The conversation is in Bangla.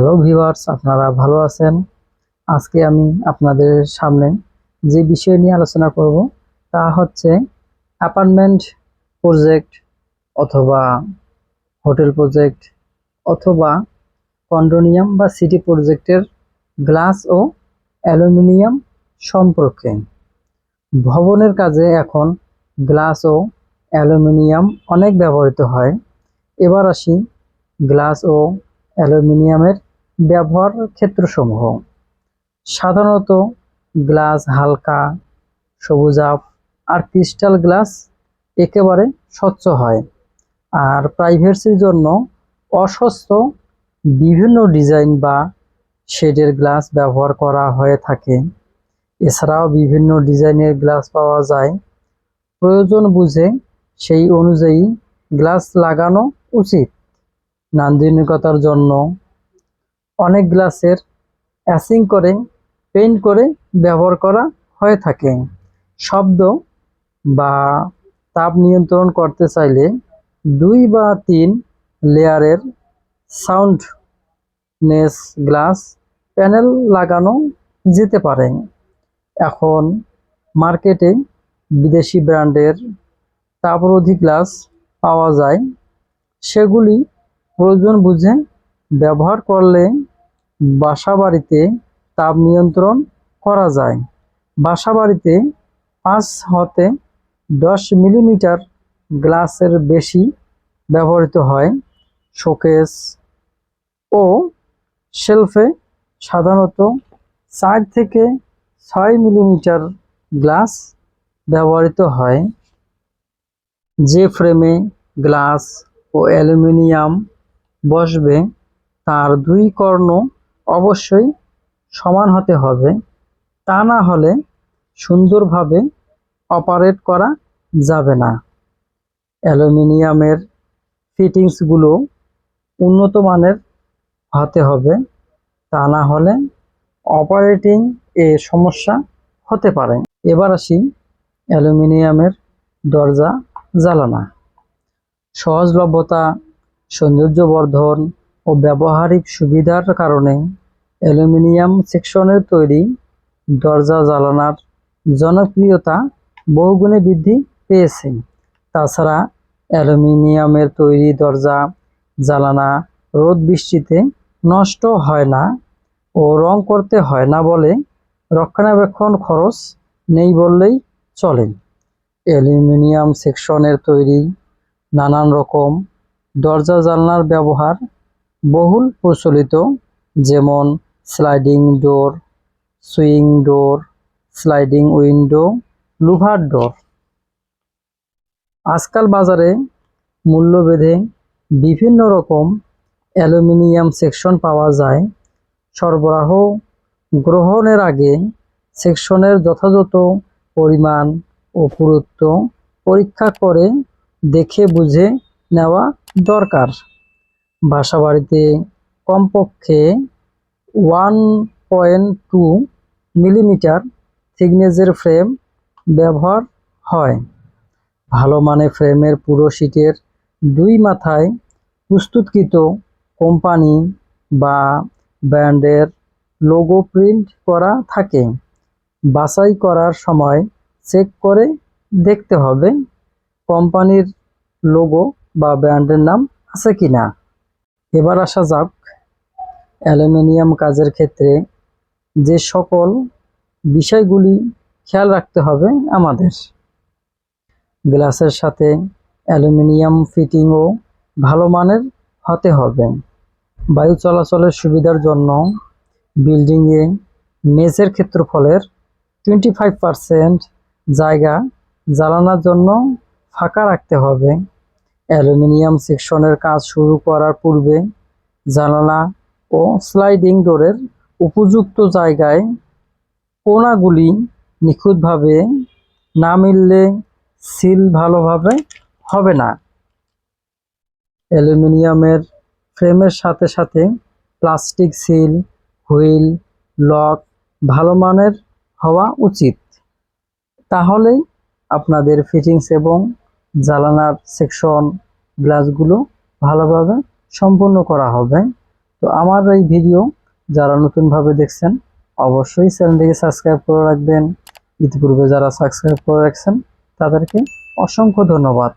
হ্যালো ভিউয়ার্স, আপনারা ভালো আছেন? আজকে আমি আপনাদের সামনে যে বিষয় নিয়ে আলোচনা করব তা হচ্ছে অ্যাপার্টমেন্ট প্রজেক্ট অথবা হোটেল প্রজেক্ট অথবা কন্ডোনিয়াম বা সিটি প্রজেক্টের গ্লাস ও অ্যালুমিনিয়াম সম্পর্কে। ভবনের কাজে এখন গ্লাস ও অ্যালুমিনিয়াম অনেক ব্যবহৃত হয়। এবার আসি গ্লাস ও অ্যালুমিনিয়ামের ব্যবহার ক্ষেত্রসমূহ। সাধারণত গ্লাস হালকা সবুজাভ আর ক্রিস্টাল গ্লাস একেবারে স্বচ্ছ হয়। আর প্রাইভেসির জন্য অস্বচ্ছ বিভিন্ন ডিজাইন বা শেডের গ্লাস ব্যবহার করা হয়ে থাকে। এছাড়াও বিভিন্ন ডিজাইনের গ্লাস পাওয়া যায়। প্রয়োজন বুঝে সেই অনুযায়ী গ্লাস লাগানো উচিত। নান্দনিকতার জন্য অনেক গ্লাসের অ্যাসিং করে, পেইন্ট করে ব্যবহার করা হয়ে থাকে। শব্দ বা তাপ নিয়ন্ত্রণ করতে চাইলে দুই বা তিন লেয়ারের সাউন্ডনেস গ্লাস প্যানেল লাগানো যেতে পারে। এখন মার্কেটে বিদেশি ব্র্যান্ডের তাপরোধী গ্লাস পাওয়া যায়। সেগুলি প্রয়োজন বুঝে ব্যবহার করলে বাসা বাড়িতে তাপ নিয়ন্ত্রণ করা যায়। বাসা বাড়িতে পাঁচ হতে দশ মিলিমিটার গ্লাসের বেশি ব্যবহৃত হয়। শোকেস ও শেলফে সাধারণত চার থেকে ছয় মিলিমিটার গ্লাস ব্যবহৃত হয়। যে ফ্রেমে গ্লাস ও অ্যালুমিনিয়াম বসবে, তার দুই কর্ণ অবশ্যই সমান হতে হবে। তা না হলে সুন্দরভাবে অপারেট করা যাবে না। অ্যালুমিনিয়ামের ফিটিংসগুলো উন্নত মানের হতে হবে। তা না হলে অপারেটিং এ সমস্যা হতে পারে। এবার আসি অ্যালুমিনিয়ামের দরজা জ্বালানা সহজলভ্যতা, সৌন্দর্যবর্ধন ও ব্যবহারিক সুবিধার কারণে অ্যালুমিনিয়াম সেকশনের তৈরি দরজা জ্বালানার জনপ্রিয়তা বহুগুণে বৃদ্ধি পেয়েছে। তাছাড়া অ্যালুমিনিয়ামের তৈরি দরজা জ্বালানা রোদ বৃষ্টিতে নষ্ট হয় না ও রং করতে হয় না বলে রক্ষণাবেক্ষণ খরচ নেই বললেই চলে। অ্যালুমিনিয়াম সেকশনের তৈরি নানান রকম দরজা জানলার ব্যবহার বহুল প্রচলিত, যেমন sliding door swing door sliding window louvre door আজকাল বাজারে মূল্যভেদে বিভিন্ন রকম অ্যালুমিনিয়াম সেকশন পাওয়া যায়। সরবরাহ গ্রহণের আগে সেকশনের যথাযথ পরিমাণ ও পুরুত্ব পরীক্ষা করে দেখে বুঝে নেওয়া দরকার। বাসাবাড়িতে কমপক্ষে ওয়ান পয়েন্ট টু মিলিমিটার থিকনেসের ফ্রেম ব্যবহার হয়। ভালো মানের ফ্রেমের পুরো শীটের দুই মাথায় প্রস্তুতকৃত কোম্পানি বা ব্র্যান্ডের লোগো প্রিন্ট করা থাকে। বাছাই করার সময় চেক করে দেখতে হবে কোম্পানির লোগো বা ব্র্যান্ডের নাম আছে কি না এবার আসা যাক অ্যালুমিনিয়াম কাজের ক্ষেত্রে যে সকল বিষয়গুলি খেয়াল রাখতে হবে আমাদের। গ্লাসের সাথে অ্যালুমিনিয়াম ফিটিংও ভালো মানের হতে হবে। বায়ু চলাচলের সুবিধার জন্য বিল্ডিংয়ে মেঝের ক্ষেত্রফলের টোয়েন্টি ফাইভ পারসেন্ট জায়গা জ্বালানোর জন্য ফাঁকা রাখতে হবে। অ্যালুমিনিয়াম সেকশনের কাজ শুরু করার পূর্বে জানালা ও স্লাইডিং ডোরের উপযুক্ত জায়গায় কোনাগুলি নিখুঁতভাবে না মিললে সিল ভালোভাবে হবে না। অ্যালুমিনিয়ামের ফ্রেমের সাথে সাথে প্লাস্টিক সিল, হুইল, লক ভালো মানের হওয়া উচিত। তাহলেই আপনাদের ফিটিংস এবং জ্বালানার সেকশন গ্লাসগুলো ভালোভাবে সম্পূর্ণ করা হবে। তো আমার এই ভিডিও যারা নতুনভাবে দেখছেন, অবশ্যই চ্যানেলটিকে সাবস্ক্রাইব করে রাখবেন। ইতিপূর্বে যারা সাবস্ক্রাইব করে রাখছেন, তাদেরকে অসংখ্য ধন্যবাদ।